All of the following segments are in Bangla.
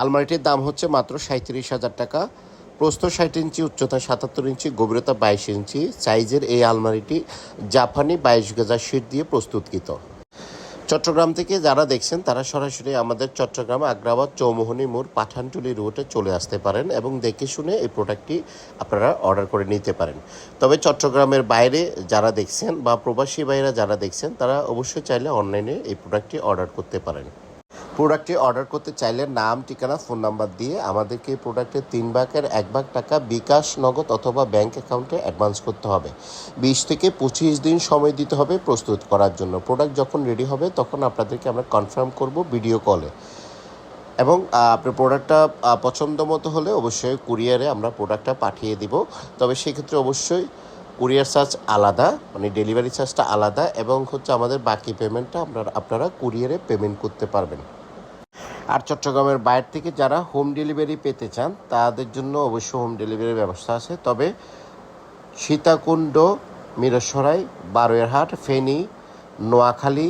আলমারিটির দাম হচ্ছে মাত্র সাঁত্রিশ হাজার টাকা। প্রস্থ ষাট ইঞ্চি, উচ্চতা সাতাত্তর ইঞ্চি, গভীরতা বাইশ ইঞ্চি। সাইজের এই আলমারিটি জাপানি বাইশ গজা শীট দিয়ে প্রস্তুতকৃত। চট্টগ্রাম থেকে যারা দেখছেন, তারা সরাসরি আমাদের চট্টগ্রাম আগ্রাবাদ চৌমোহনী মোড় পাঠানটুলি রুটে চলে আসতে পারেন এবং দেখে শুনে এই প্রোডাক্টটি আপনারা অর্ডার করে নিতে পারেন। তবে চট্টগ্রামের বাইরে যারা দেখছেন বা প্রবাসী বাইরা যারা দেখছেন, তারা অবশ্যই চাইলে অনলাইনে এই প্রোডাক্টটি অর্ডার করতে পারেন। প্রোডাক্টটি অর্ডার করতে চাইলে নাম, ঠিকানা ফোন নাম্বার দিয়ে আমাদেরকে প্রোডাক্টের তিন ভাগের এক ভাগ টাকা বিকাশ নগদ অথবা ব্যাংক অ্যাকাউন্টে অ্যাডভান্স করতে হবে। বিশ থেকে পঁচিশ দিন সময় দিতে হবে প্রস্তুত করার জন্য। প্রোডাক্ট যখন রেডি হবে, তখন আপনাদেরকে আমরা কনফার্ম করব ভিডিও কলে এবং আপনার প্রোডাক্টটা পছন্দ মতো হলে অবশ্যই কুরিয়ারে আমরা প্রোডাক্টটা পাঠিয়ে দিব। তবে সেক্ষেত্রে অবশ্যই কুরিয়ার চার্জ আলাদা মানে ডেলিভারি চার্জটা আলাদা এবং হচ্ছে আমাদের বাকি পেমেন্টটা আপনারা আপনারা কুরিয়ারে পেমেন্ট করতে পারবেন। আর চট্টগ্রামের বাইরে থেকে যারা হোম ডেলিভারি পেতে চান, তাদের জন্য অবশ্য হোম ডেলিভারির ব্যবস্থা আছে। তবে সীতাকুণ্ড, মিরসরাই, বারোয়ারহাট, ফেনী, নোয়াখালী,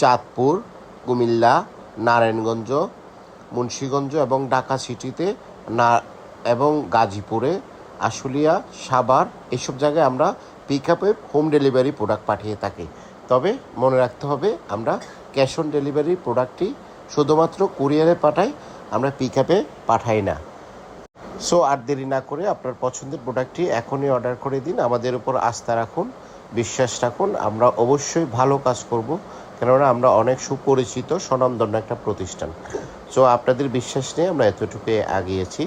চাঁদপুর, কুমিল্লা, নারায়ণগঞ্জ, মুন্সীগঞ্জ এবং ঢাকা সিটিতে না এবং গাজীপুরে, আশুলিয়া, সাভার এসব জায়গায় আমরা পিক আপে হোম ডেলিভারি প্রোডাক্ট পাঠিয়ে থাকি। তবে মনে রাখতে হবে, আমরা ক্যাশ অন ডেলিভারি প্রোডাক্টটি শুধুমাত্র কুরিয়ারে পাঠাই, আমরা পিক আপে পাঠাই না। সো আর দেরি না করে আপনার পছন্দের প্রোডাক্টটি এখনই অর্ডার করে দিন। আমাদের উপর আস্থা রাখুন, বিশ্বাস রাখুন। আমরা অবশ্যই ভালো কাজ করব, কেননা আমরা অনেক সুপরিচিত, স্বনামধন্য একটা প্রতিষ্ঠান। সো আপনাদের বিশ্বাস নিয়ে আমরা এতটুকু আগিয়েছি